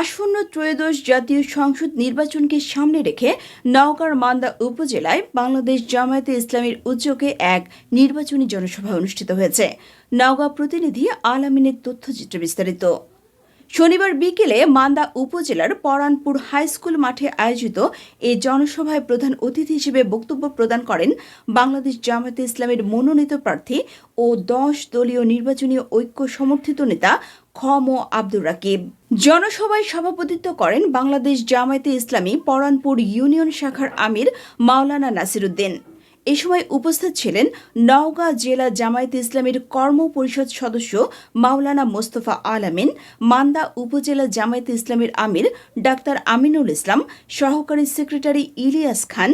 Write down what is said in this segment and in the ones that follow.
আসন্ন ত্রয়োদশ জাতীয় সংসদ নির্বাচনকে সামনে রেখে নওগাঁর মান্দা উপজেলায় বাংলাদেশ জামায়াতে ইসলামীর উদ্যোগে এক নির্বাচনী জনসভা অনুষ্ঠিত হয়েছে। নওগাঁ প্রতিনিধি আলামিনের তথ্যচিত্র বিস্তারিত। শনিবার বিকেলে মান্দা উপজেলার পরানপুর হাই স্কুল মাঠে আয়োজিত এই জনসভায় প্রধান অতিথি হিসেবে বক্তব্য প্রদান করেন বাংলাদেশ জামায়াতে ইসলামের মনোনীত প্রার্থী ও দশ দলীয় নির্বাচনী ঐক্য সমর্থিত নেতা খম আব্দুর রাকিব। জনসভায় সভাপতিত্ব করেন বাংলাদেশ জামায়াতে ইসলামী পরানপুর ইউনিয়ন শাখার আমির মাওলানা নাসিরুদ্দিন। এ সময় উপস্থিত ছিলেন নওগাঁ জেলা জামায়াতে ইসলামীর কর্ম পরিষদ সদস্য মাওলানা মোস্তফা আলামিন, মান্দা উপজেলা জামায়াতে ইসলামীর আমির ডাক্তার আমিনুল ইসলাম, সহকারী সেক্রেটারি ইলিয়াস খান,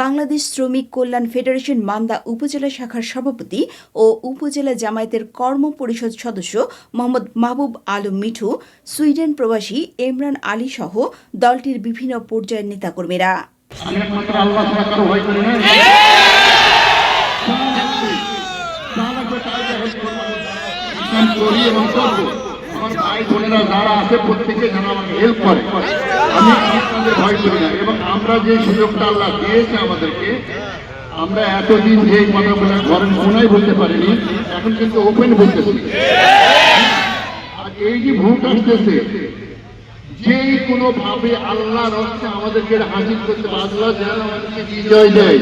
বাংলাদেশ শ্রমিক কল্যাণ ফেডারেশন মান্দা উপজেলা শাখার সভাপতি ও উপজেলা জামায়াতের কর্ম পরিষদ সদস্য মোহাম্মদ মাহবুব আলম মিঠু, সুইডেন প্রবাসী ইমরান আলী সহ দলটির বিভিন্ন পর্যায়ের নেতাকর্মীরা। আল্লাহ করি এবং করব আমার ভাই বোনেরা যারা আছে প্রত্যেকে যেন আমাকে হেল্প করে। আমি আপনাদের ভয় করি না। এবং আমরা যে সুযোগটা আল্লাহ দিয়েছে আমাদেরকে, আমরা এতদিন যে কথাগুলো ঘরের কোনায় বলতে পারিনি, এখন কিন্তু ওপেন বলতেছি। আর এই যে ভোট আসতেছে, যে কোনো ভাবে আল্লাহ রক্ষে আমাদেরকে হাজির করতে আল্লাহ যেন আমাদেরকে বিজয় দেয়।